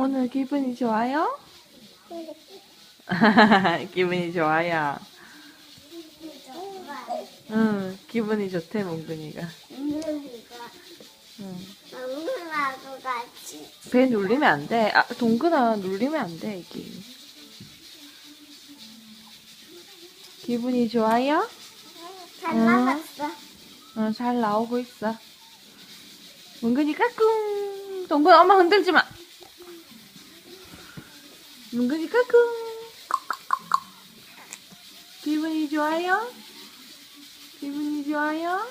오늘 기분이 좋아요? 기분이 좋아요. 응, 기분이 좋대, 몽근이가. 은근이가 응. 너무나도 같이 배 눌리면 안 돼. 아, 동근아, 눌리면 안 돼, 이게. 기분이 좋아요? 잘 응. 나갔어. 어, 잘 나오고 있어. 몽근이 까꿍. 동근 엄마 흔들지 마. 몽근이 까꿍. 기분이 좋아요? 기분이 좋아요?